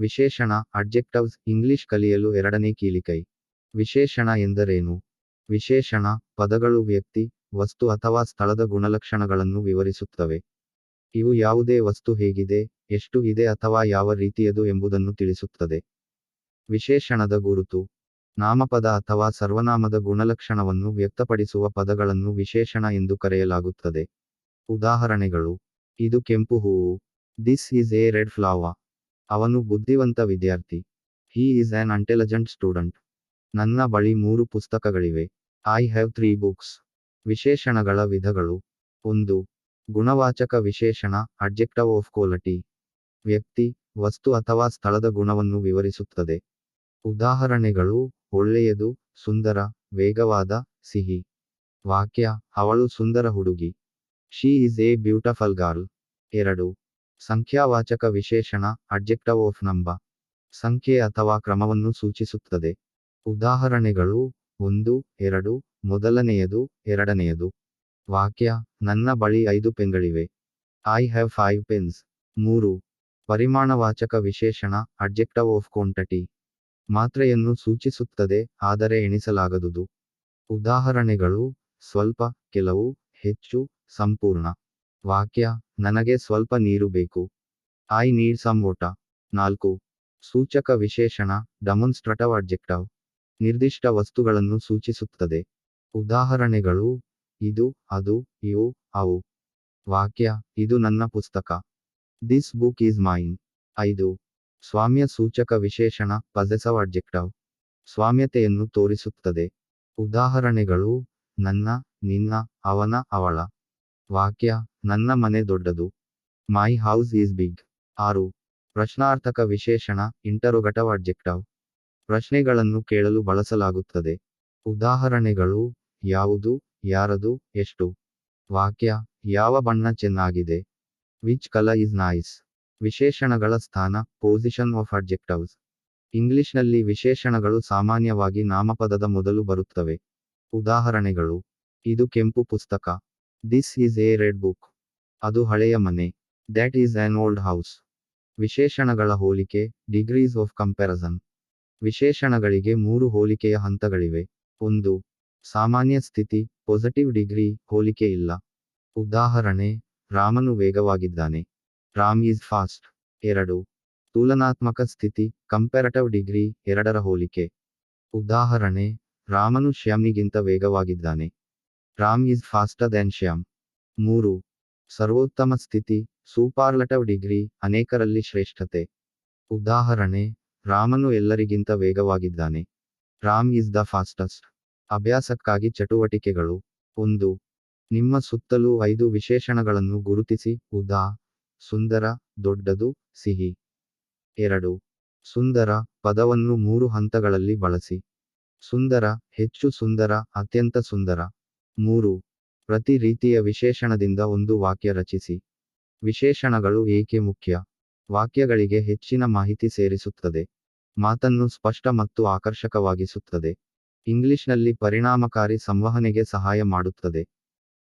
ವಿಶೇಷಣ ಅಡ್ಜೆಕ್ಟವ್ಸ್ ಇಂಗ್ಲಿಷ್ ಕಲಿಯಲು ಎರಡನೇ ಕೀಲಿಕೈ. ವಿಶೇಷಣ ಎಂದರೇನು? ವಿಶೇಷಣ ಪದಗಳು ವ್ಯಕ್ತಿ, ವಸ್ತು ಅಥವಾ ಸ್ಥಳದ ಗುಣಲಕ್ಷಣಗಳನ್ನು ವಿವರಿಸುತ್ತವೆ. ಇವು ಯಾವುದೇ ವಸ್ತು ಹೇಗಿದೆ, ಎಷ್ಟು ಇದೆ ಅಥವಾ ಯಾವ ರೀತಿಯದು ಎಂಬುದನ್ನು ತಿಳಿಸುತ್ತದೆ. ವಿಶೇಷಣದ ಗುರುತು. ನಾಮಪದ ಅಥವಾ ಸರ್ವನಾಮದ ಗುಣಲಕ್ಷಣವನ್ನು ವ್ಯಕ್ತಪಡಿಸುವ ಪದಗಳನ್ನು ವಿಶೇಷಣ ಎಂದು ಕರೆಯಲಾಗುತ್ತದೆ. ಉದಾಹರಣೆಗಳು. ಇದು ಕೆಂಪು ಹೂವು. This is a red flower ಅವನು ಬುದ್ಧಿವಂತ ವಿದ್ಯಾರ್ಥಿ. He is an intelligent student ನನ್ನ ಬಳಿ ಮೂರು ಪುಸ್ತಕಗಳಿವೆ. ಐ ಹ್ಯಾವ್ ತ್ರೀ ಬುಕ್ಸ್ ವಿಶೇಷಣಗಳ ವಿಧಗಳು. ಒಂದು, ಗುಣವಾಚಕ ವಿಶೇಷಣ ಅಡ್ಜೆಕ್ಟವ್ ಆಫ್ ಕ್ವಾಲಿಟಿ ವ್ಯಕ್ತಿ, ವಸ್ತು ಅಥವಾ ಸ್ಥಳದ ಗುಣವನ್ನು ವಿವರಿಸುತ್ತದೆ. ಉದಾಹರಣೆಗಳು, ಒಳ್ಳೆಯದು, ಸುಂದರ, ವೇಗವಾದ, ಸಿಹಿ. ವಾಕ್ಯ, ಅವಳು ಸುಂದರ ಹುಡುಗಿ. She is a beautiful girl ಎರಡು ಸಂಖ್ಯಾವಾಚಕ ವಿಶೇಷಣ ಅಡ್ಜೆಕ್ಟವ್ ಆಫ್ ನಂಬ ಸಂಖ್ಯೆ ಅಥವಾ ಕ್ರಮವನ್ನು ಸೂಚಿಸುತ್ತದೆ. ಉದಾಹರಣೆಗಳು, ಒಂದು, ಎರಡು, ಮೊದಲನೆಯದು, ಎರಡನೆಯದು. ವಾಕ್ಯ, ನನ್ನ ಬಳಿ ಐದು ಪೆನ್ಗಳಿವೆ. ಐ ಹ್ಯಾವ್ ಫೈವ್ ಪೆನ್ಸ್ ಮೂರು. ಪರಿಮಾಣವಾಚಕ ವಿಶೇಷಣ ಅಡ್ಜೆಕ್ಟವ್ ಆಫ್ ಕ್ವಾಂಟಿಟಿ ಮಾತ್ರೆಯನ್ನು ಸೂಚಿಸುತ್ತದೆ, ಆದರೆ ಎಣಿಸಲಾಗದುದು. ಉದಾಹರಣೆಗಳು, ಸ್ವಲ್ಪ, ಕೆಲವು, ಹೆಚ್ಚು, ಸಂಪೂರ್ಣ. ವಾಕ್ಯ, ನನಗೆ ಸ್ವಲ್ಪ ನೀರು ಬೇಕು. ಐ ನೀಡ್ ಸಮ್ ಓಟ ನಾಲ್ಕು, ಸೂಚಕ ವಿಶೇಷಣ ಡಮೊನ್ಸ್ಟ್ರಟವ್ ಅಡ್ಜೆಕ್ಟವ್ ನಿರ್ದಿಷ್ಟ ವಸ್ತುಗಳನ್ನು ಸೂಚಿಸುತ್ತದೆ. ಉದಾಹರಣೆಗಳು, ಇದು, ಅದು, ಇವು, ಅವು. ವಾಕ್ಯ, ಇದು ನನ್ನ ಪುಸ್ತಕ. ದಿಸ್ ಬುಕ್ ಈಸ್ ಮೈನ್ ಐದು, ಸ್ವಾಮ್ಯ ಸೂಚಕ ವಿಶೇಷಣ ಪಜೆಸವ್ ಅಡ್ಜೆಕ್ಟವ್ ಸ್ವಾಮ್ಯತೆಯನ್ನು ತೋರಿಸುತ್ತದೆ. ಉದಾಹರಣೆಗಳು, ನನ್ನ, ನಿನ್ನ, ಅವನ, ಅವಳ. ವಾಕ್ಯ, ನನ್ನ ಮನೆ ದೊಡ್ಡದು. ಮೈ ಹೌಸ್ ಈಸ್ ಬಿಗ್ ಆರು, ಪ್ರಶ್ನಾರ್ಥಕ ವಿಶೇಷಣ, ಇಂಟರೋಗಟವ್ ಅಡ್ಜೆಕ್ಟವ್ ಪ್ರಶ್ನೆಗಳನ್ನು ಕೇಳಲು ಬಳಸಲಾಗುತ್ತದೆ. ಉದಾಹರಣೆಗಳು, ಯಾವುದು, ಯಾರದು, ಎಷ್ಟು. ವಾಕ್ಯ, ಯಾವ ಬಣ್ಣ ಚೆನ್ನಾಗಿದೆ. ವಿಚ್ ಕಲ ಇಸ್ ನೈಸ್ ವಿಶೇಷಣಗಳ ಸ್ಥಾನ ಪೊಸಿಷನ್ ಆಫ್ ಅಡ್ಜೆಕ್ಟವ್ಸ್ ಇಂಗ್ಲಿಷ್ನಲ್ಲಿ ವಿಶೇಷಣಗಳು ಸಾಮಾನ್ಯವಾಗಿ ನಾಮಪದದ ಮೊದಲು ಬರುತ್ತವೆ. ಉದಾಹರಣೆಗಳು, ಇದು ಕೆಂಪು ಪುಸ್ತಕ. This is a red book ಅದು ಹಳೆಯ ಮನೆ. That is an old house ವಿಶೇಷಣಗಳ ಹೋಲಿಕೆ ಡಿಗ್ರೀಸ್ ಆಫ್ ಕಂಪ್ಯಾರಿಸನ್ ವಿಶೇಷಣಗಳಿಗೆ ಮೂರು ಹೋಲಿಕೆಯ ಹಂತಗಳಿವೆ. ಒಂದು, ಸಾಮಾನ್ಯ ಸ್ಥಿತಿ ಪಾಸಿಟಿವ್ ಡಿಗ್ರಿ ಹೋಲಿಕೆ ಇಲ್ಲ. ಉದಾಹರಣೆ, ರಾಮನು ವೇಗವಾಗಿದ್ದಾನೆ. ರಾಮ್ ಈಸ್ ಫಾಸ್ಟ್ ಎರಡು, ತುಲನಾತ್ಮಕ ಸ್ಥಿತಿ ಕಂಪ್ಯಾರಟಿವ್ ಡಿಗ್ರಿ ಎರಡರ ಹೋಲಿಕೆ. ಉದಾಹರಣೆ, ರಾಮನು ಶ್ಯಾಮ್ನಿಗಿಂತ ವೇಗವಾಗಿದ್ದಾನೆ. Ram is faster than Shyam. ಮೂರು, ಸರ್ವೋತ್ತಮ ಸ್ಥಿತಿ, ಸೂಪಾರ್ಲಟವ್ ಡಿಗ್ರಿ, ಅನೇಕರಲ್ಲಿ ಶ್ರೇಷ್ಠತೆ. ಉದಾಹರಣೆ, ರಾಮನು ಎಲ್ಲರಿಗಿಂತ ವೇಗವಾಗಿದ್ದಾನೆ. Ram is the fastest. ಅಭ್ಯಾಸಕ್ಕಾಗಿ ಚಟುವಟಿಕೆಗಳು. ಒಂದು, ನಿಮ್ಮ ಸುತ್ತಲೂ ಐದು ವಿಶೇಷಣಗಳನ್ನು ಗುರುತಿಸಿ, ಉದಾ, ಸುಂದರ, ದೊಡ್ಡದು, ಸಿಹಿ. ಎರಡು, ಸುಂದರ, ಪದವನ್ನು ಮೂರು ಹಂತಗಳಲ್ಲಿ ಬಳಸಿ. ಸುಂದರ, ಹೆಚ್ಚು ಸುಂದರ, ಅತ್ಯಂತ ಸುಂದರ. ಮೂರು. ಪ್ರತಿ ರೀತಿಯ ವಿಶೇಷಣದಿಂದ ಒಂದು ವಾಕ್ಯ ರಚಿಸಿ. ವಿಶೇಷಣಗಳು ಏಕೆ ಮುಖ್ಯ? ವಾಕ್ಯಗಳಿಗೆ ಹೆಚ್ಚಿನ ಮಾಹಿತಿ ಸೇರಿಸುತ್ತದೆ. ಮಾತನ್ನು ಸ್ಪಷ್ಟ ಮತ್ತು ಆಕರ್ಷಕವಾಗಿಸುತ್ತದೆ. ಇಂಗ್ಲಿಷ್ನಲ್ಲಿ ಪರಿಣಾಮಕಾರಿ ಸಂವಹನೆಗೆ ಸಹಾಯ ಮಾಡುತ್ತದೆ.